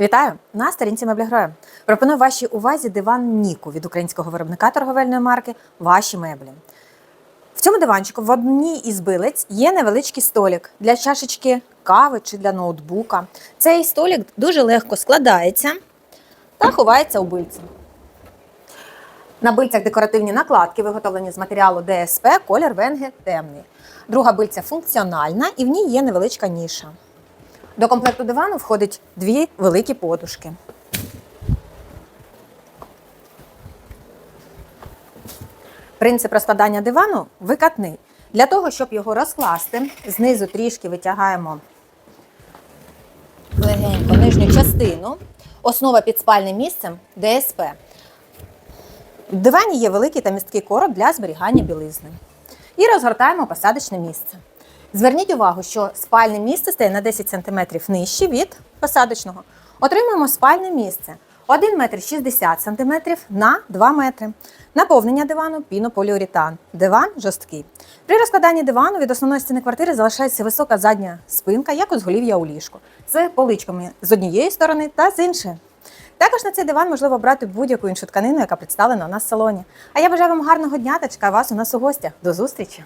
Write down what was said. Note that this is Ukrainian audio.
Вітаю! На сторінці меблігрою. Пропоную вашій увазі диван Ніку від українського виробника торговельної марки Ваші меблі. В цьому диванчику в одній із билиць є невеличкий столик для чашечки кави чи для ноутбука. Цей столик дуже легко складається та ховається у бильці. На бильцях декоративні накладки, виготовлені з матеріалу ДСП, колір венги темний. Друга бильця функціональна і в ній є невеличка ніша. До комплекту дивану входить дві великі подушки. Принцип розкладання дивану викатний. Для того, щоб його розкласти, знизу трішки витягаємо легенько нижню частину. Основа під спальним місцем ДСП. В дивані є великий та місткий короб для зберігання білизни. І розгортаємо посадочне місце. Зверніть увагу, що спальне місце стає на 10 см нижче від посадочного. Отримуємо спальне місце 1 метр 60 см на 2 метри. Наповнення дивану пінополіуретан. Диван жорсткий. При розкладанні дивану від основної стіни квартири залишається висока задня спинка, як узголів'я у ліжку, з поличками з однієї сторони та з іншої. Також на цей диван можливо обрати будь-яку іншу тканину, яка представлена у нас в салоні. А я бажаю вам гарного дня та чекаю вас у нас у гостях. До зустрічі!